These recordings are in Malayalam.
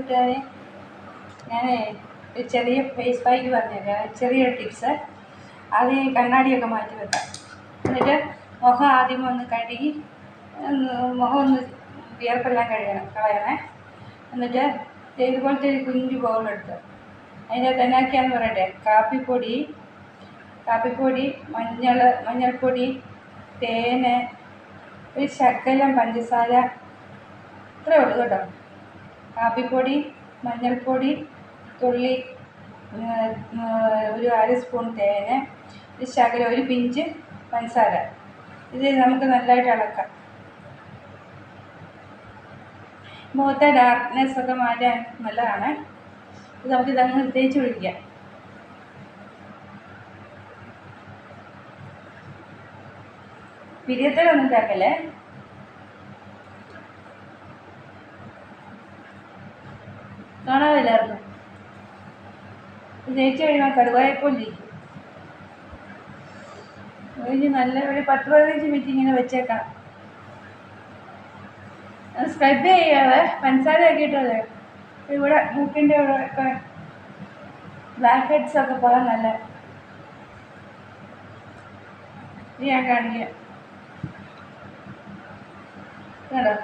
കൂട്ടുകാരെ ഞാൻ ചെറിയ ഫേസ് പാക്ക് പറഞ്ഞേക്കാം. ചെറിയൊരു ടിപ്സ് ഈ കണ്ണാടിയൊക്കെ മാറ്റി വെക്കാം. എന്നിട്ട് മുഖം ആദ്യം ഒന്ന് കഴുകി മുഖം ഒന്ന് വിയർപ്പെല്ലാം കഴുകണം കളയണേ. എന്നിട്ട് ഇതുപോലത്തെ ഒരു കുഞ്ഞു ബൗളെടുത്ത് അതിന്റെ തന്നാക്കിയാന്ന് പറയട്ടെ കാപ്പിപ്പൊടി കാപ്പിപ്പൊടി മഞ്ഞൾ മഞ്ഞൾപ്പൊടി തേന് ഒരു ശക്കലം പഞ്ചസാര ഇത്രയേ ഉള്ളൂ കേട്ടോ. കാപ്പിപ്പൊടി മഞ്ഞൾപ്പൊടി തുള്ളി ഒരു അര സ്പൂൺ തേന് ശകലം ഒരു പിഞ്ച് പഞ്ചസാര. ഇത് നമുക്ക് നല്ലതായിട്ട് ഇളക്കാം. മുഖത്തെ ഡാർക്ക്നെസ് ഒക്കെ മാറ്റാൻ നല്ലതാണ്. ഇത് നമുക്ക് ഇതങ്ങ് തേച്ച് പിടിക്കാം. പിരിയത്തിലൊന്നും തേക്കല്ലേ കാണാമില്ലായിരുന്നു ജയിച്ചു കഴിയുമ്പോൾ കടുവായപ്പോലിരിക്കും ഒരു നല്ല ഒരു പത്ത് പതിനഞ്ച് മിനിറ്റ് ഇങ്ങനെ വെച്ചേക്കാം സ്ക്രബ് ചെയ്യാതെ പഞ്ചസാര ആക്കിയിട്ടത് ഇവിടെ മൂക്കിന്റെ ഇവിടെ ഒക്കെ ബ്ലാക്ക് ഹെഡ്സ് ഒക്കെ പോകാൻ നല്ല. ഞാൻ കാണിക്കാം. കേട്ടോ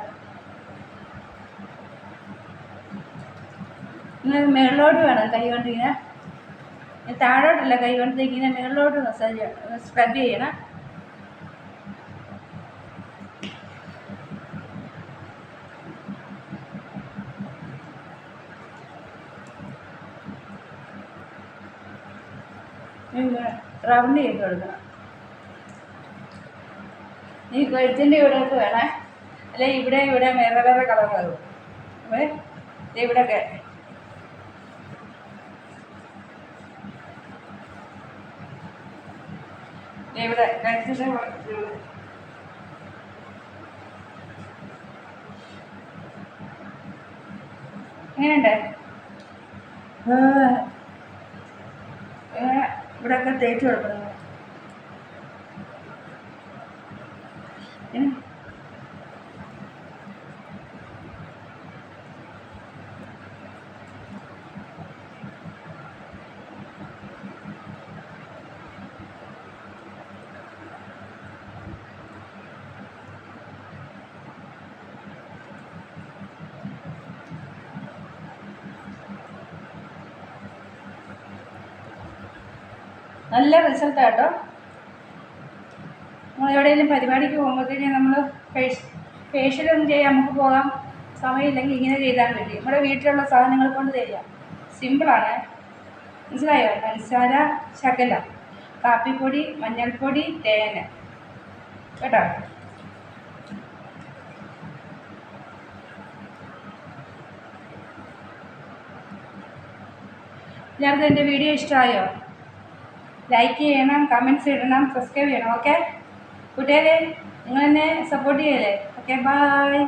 ഇങ്ങനെ മുകളിലോട്ട് വേണം കൈ കൊണ്ട് ഇങ്ങനെ. ഇങ്ങനെ താഴോട്ടല്ല കൈ കൊണ്ട് ഇങ്ങനെ മുകളിലോട്ട് മസാജ് സ്ക്രബ് ചെയ്യണം. റൗണ്ട് ചെയ്ത് കൊടുക്കണം. ഈ കൊഴുത്തിന്റെ ഇവിടെയൊക്കെ വേണേ. അല്ലെ ഇവിടെ ഇവിടെ വേറെ വേറെ കളറാകും അപ്പോൾ ഇവിടെയൊക്കെ. ഇവിടെ കഴുത്തിന്റെ. എങ്ങനെയുണ്ട് ഇവിടെയൊക്കെ തേച്ച് കൊടുക്കണം നല്ല റിസൾട്ടാണ് കേട്ടോ നമ്മൾ എവിടെയെങ്കിലും പരിപാടിക്ക് പോകുമ്പോഴത്തേക്കും നമ്മൾ ഫേഷ് ഫേഷ്യലൊന്നും ചെയ്യാൻ നമുക്ക് പോകാം സമയമില്ലെങ്കിൽ ഇങ്ങനെ ചെയ്താൽ മതി. നമ്മുടെ വീട്ടിലുള്ള സാധനങ്ങൾ കൊണ്ട് ചെയ്യാം സിമ്പിളാണ് മനസ്സിലായോ? പഞ്ചസാര ശകല കാപ്പിപ്പൊടി മഞ്ഞൾപ്പൊടി തേന്. കേട്ടോ? എല്ലാവർക്കും എന്റെ വീഡിയോ ഇഷ്ടമായോ? ലൈക്ക് ചെയ്യണം കമന്റ്സ് ഇടണം സബ്സ്ക്രൈബ് ചെയ്യണം ഓക്കെ കൂട്ടുകാരെ നിങ്ങൾ എന്നെ സപ്പോർട്ട് ചെയ്യല്ലേ? Okay bye